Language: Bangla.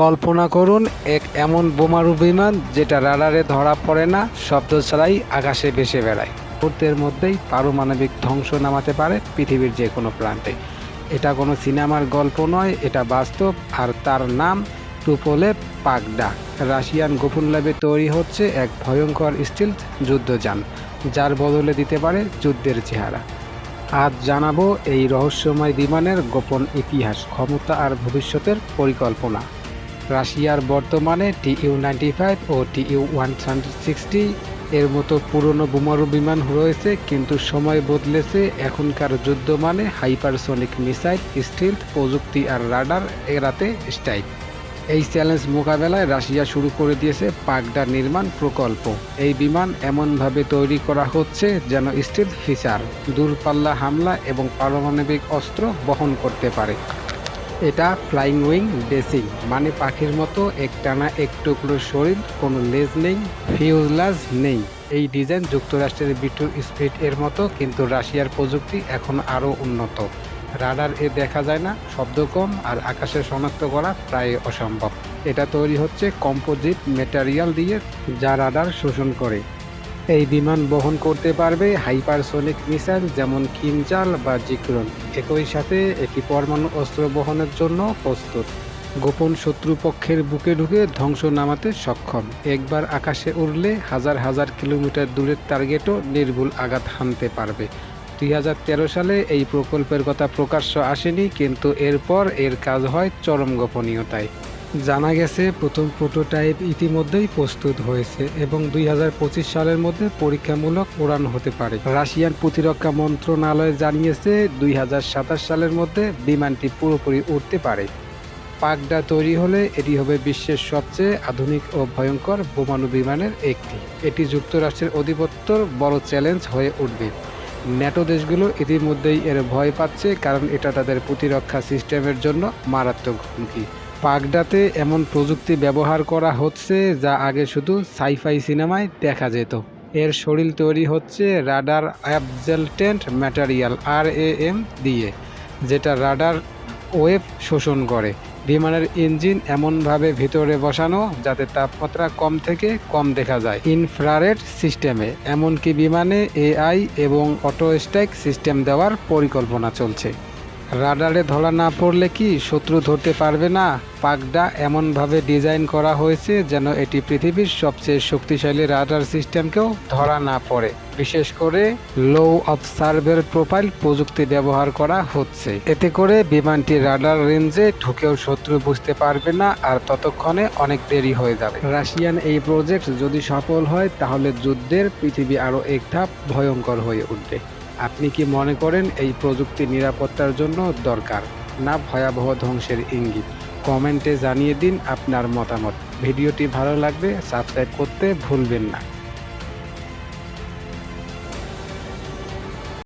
কল্পনা করুন, এক এমন বোমারু বিমান যেটা রাডারে ধরা পড়ে না, শব্দ ছাড়াই আকাশে ভেসে বেড়ায়। মুহূর্তের মধ্যেই পারমাণবিক ধ্বংস নামাতে পারে পৃথিবীর যে কোনো প্রান্তে। এটা কোনো সিনেমার গল্প নয়, এটা বাস্তব, আর তার নাম টুপোলে পাগডা। রাশিয়ান গোপন ল্যাবে তৈরি হচ্ছে এক ভয়ঙ্কর স্টিল যুদ্ধযান, যার বদলে দিতে পারে যুদ্ধের চেহারা। আজ জানাব এই রহস্যময় বিমানের গোপন ইতিহাস, ক্ষমতা আর ভবিষ্যতের পরিকল্পনা। রাশিয়ার বর্তমানে টিইউ নাইনটি ফাইভ ও টিইউ ওয়ান সিক্সটি এর মতো পুরনো বোমারু বিমান রয়েছে, কিন্তু সময় বদলেছে এখনকার যুদ্ধ মানে হাইপারসোনিক মিসাইল, স্টিলথ, প্রযুক্তি আর রাডার এড়াতে স্টাইল। এই চ্যালেঞ্জ মোকাবেলায় রাশিয়া শুরু করে দিয়েছে পাগডা নির্মাণ প্রকল্প। এই বিমান এমনভাবে তৈরি করা হচ্ছে যেন স্টিল ফিচার, দূরপাল্লা হামলা এবং পারমাণবিক অস্ত্র বহন করতে পারে। এটা ফ্লাইং উইং ডেসিং মানে পাখির মতো একটানা এক টুকরো শরীর, কোনো লেজ নেই, ফিউজলাজ নেই। এই ডিজাইন যুক্তরাষ্ট্রের বিটু স্পিড এর মতো, কিন্তু রাশিয়ার প্রযুক্তি এখন আরও উন্নত। রাডার এ দেখা যায় না, শব্দ কম আর আকাশে শনাক্ত করা প্রায় অসম্ভব। এটা তৈরি হচ্ছে কম্পোজিট মেটারিয়াল দিয়ে, যা রাডার শোষণ করে। এই বিমান বহন করতে পারবে হাইপারসোনিক মিসাইল যেমন কিনজাল বা জিক্রন। একই সাথে একটি পরমাণু অস্ত্র বহনের জন্য প্রস্তুত। গোপন শত্রুপক্ষের বুকে ঢুকে ধ্বংস নামাতে সক্ষম। একবার আকাশে উড়লে হাজার হাজার কিলোমিটার দূরের টার্গেটও নির্ভুল আঘাত হানতে পারবে। দুই হাজার তেরো সালে এই প্রকল্পের কথা প্রকাশ্য আসেনি, কিন্তু এরপর এর কাজ হয় চরম গোপনীয়তায়। জানা গেছে, প্রথম প্রোটোটাইপ ইতিমধ্যেই প্রস্তুত হয়েছে এবং দুই হাজার পঁচিশ সালের মধ্যে পরীক্ষামূলক উড়ান হতে পারে। রাশিয়ান প্রতিরক্ষা মন্ত্রণালয় জানিয়েছে, দুই হাজার সাতাশ সালের মধ্যে বিমানটি পুরোপুরি উঠতে পারে। পাগডা তৈরি হলে এটি হবে বিশ্বের সবচেয়ে আধুনিক ও ভয়ঙ্কর বোমাণু বিমানের একটি। এটি যুক্তরাষ্ট্রের অধিপত্যর বড় চ্যালেঞ্জ হয়ে উঠবে। ন্যাটো দেশগুলো ইতিমধ্যেই এর ভয় পাচ্ছে, কারণ এটা তাদের প্রতিরক্ষা সিস্টেমের জন্য মারাত্মক হুমকি। পাগডাতে এমন প্রযুক্তি ব্যবহার করা হচ্ছে যা আগে শুধু সাইফাই সিনেমায় দেখা যেত। এর শরীর তৈরি হচ্ছে radar absorbent material R M দিয়ে, যেটা রাডার ওয়েভ শোষণ করে। বিমানের ইঞ্জিন এমনভাবে ভিতরে বসানো যাতে তাপমাত্রা কম থেকে কম দেখা যায়। ইনফ্রারেড সিস্টেমে, এমনকি বিমানে এআই এবং অটো স্ট্যাক সিস্টেম দেওয়ার পরিকল্পনা চলছে। রাডারে ধরা না পড়লে কি শত্রু ধরতে পারবে না? পাকডা এমনভাবে ডিজাইন করা হয়েছে যেন এটি পৃথিবীর সবচেয়ে শক্তিশালী রাডার সিস্টেমকেও ধরা না পড়ে। বিশেষ করে লো অবসার্ভের প্রোফাইল প্রযুক্তি ব্যবহার করা হচ্ছে। এতে করে বিমানটি রাডার রেঞ্জে ঢুকেও শত্রু বুঝতে পারবে না আর ততক্ষণে অনেক দেরি হয়ে যাবে। রাশিয়ান এই প্রজেক্ট যদি সফল হয়, তাহলে যুদ্ধের পৃথিবী আরও এক ধাপ ভয়ঙ্কর হয়ে উঠবে। আপনি কি মনে করেন এই প্রযুক্তি নিরাপত্তার জন্য দরকার না ভয়াবহ ধ্বংসের ইঙ্গিত? কমেন্টে জানিয়ে দিন আপনার মতামত। ভিডিওটি ভালো লাগবে সাবস্ক্রাইব করতে ভুলবেন না।